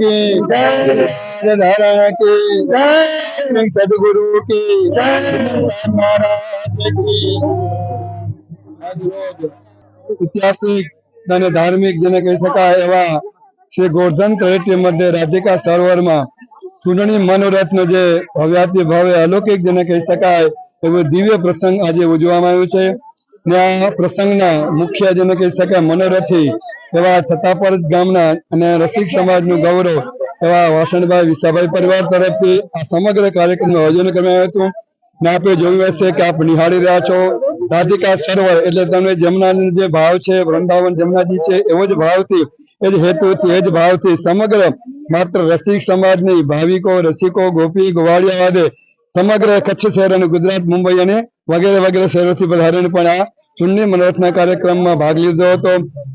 કી જય ધારણ કી જય સદગુરુ કી જય, મહારાજ કી ઐતિહાસિક અને ધાર્મિક જેને કહી શકાય એવા શ્રી ગોર્ધન તળેટી મધ્ય રાધિકા સરોવરમાં ચૂંટણી મનોરથનો જે ભવ્યાતિ ભવ્ય અલૌકિક જેને કહી શકાય એવો દિવ્ય પ્રસંગ આજે ઉજવવામાં આવ્યો છે. આ પ્રસંગના મુખ્ય જેને કહી શકાય મનોરથી એવા સત્તાપર ગામના અને રસિક સમાજનું ગૌરવ એવા વાસણભાઈ વિસાભાઈ પરિવાર તરફથી આ સમગ્ર કાર્યક્રમનું આયોજન કરવામાં આવ્યું ને આપણે જોયું હશે કે આપ નિહાળી રહ્યા છો. રાધિકા સરોવર એટલે તમને જમનાનો જે ભાવ છે, વૃંદાવન જમનાજી છે, એવો જ ભાવથી, એ જ હેતુથી, એ જ ભાવથી સમગ્ર માત્ર રસિક સમાજની ભાવિકો, રસિકો, ગોપી, ગોવાળિયા વાદે સમગ્ર કચ્છ શહેર અને ગુજરાત મુંબઈ અને વગેરે વગેરે શહેરોથી વધારીને પણ આ ચૂંટણી મનોરથના કાર્યક્રમમાં ભાગ લીધો હતો.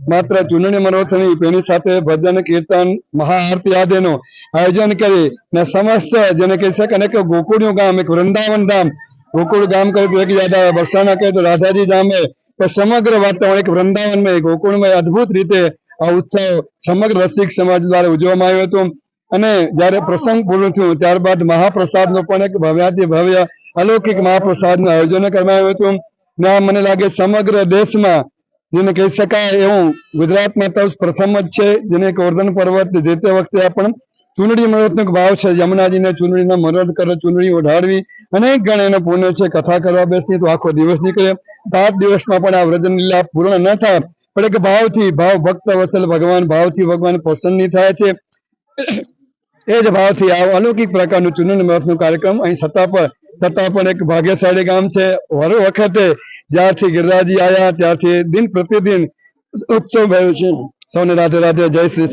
માત્ર ચૂંટણી મનોરથ નહીં, તેની સાથે ભજન, કીર્તન, મહાઆરતી આદિનું આયોજન કરી ને સમસ્ત જેને કહી શકાય કે ગોકુળનું ગામ, એક વૃંદાવન ધામ, ગોકુળ ગામ કહે તો એક યાદ આવે કહે તો રાધાજી ધામે, તો સમગ્ર વાતાવરણ એક વૃંદાવનમય, ગોકુળમય, અદભુત રીતે આ ઉત્સવ સમગ્ર રસિક સમાજ દ્વારા ઉજવવામાં આવ્યો હતો. અને જ્યારે પ્રસંગ પૂર્ણ થયું, ત્યારબાદ મહાપ્રસાદનો પણ એક ભવ્યાતિ ભવ્ય અલૌકિક મહાપ્રસાદનું આયોજન કરવામાં આવ્યું હતું. ને મને લાગે સમગ્ર દેશમાં જેને કહી શકાય એવું ગુજરાતમાં તો પ્રથમ જ છે. જેને ગોર્ધન પર્વત જે તે વખતે આ પણ ચૂંટણી મનોરથનો ભાવ છે. યમુનાજીને ચૂંટણીના મનોરથ કરે, ચૂંટણી ઓઢાડવી અનેક ગણ એનો પુણ્ય છે. કથા કરવા બેસીએ તો આખો દિવસ નીકળે. સાત દિવસમાં પણ આ વ્રજન લીલા પૂર્ણ ન થાય. પણ એક ભાવથી, ભાવ ભક્ત વસલ ભગવાન, ભાવથી ભગવાન પ્રસન્ન થાય છે. એ જ ભાવથી આ અલૌકિક પ્રકારનું ચૂંટણી મનોરથનો કાર્યક્રમ અહીં સત્તા પર છતાં પણ એક ભાગ્યશાળી ગામ છે હર વખતે જ્યારથી ગિરિરાજી આવ્યા ત્યારથી દિન પ્રતિદિન ઉત્સવ થયો છે સૌને રાધે રાધે જય શ્રી.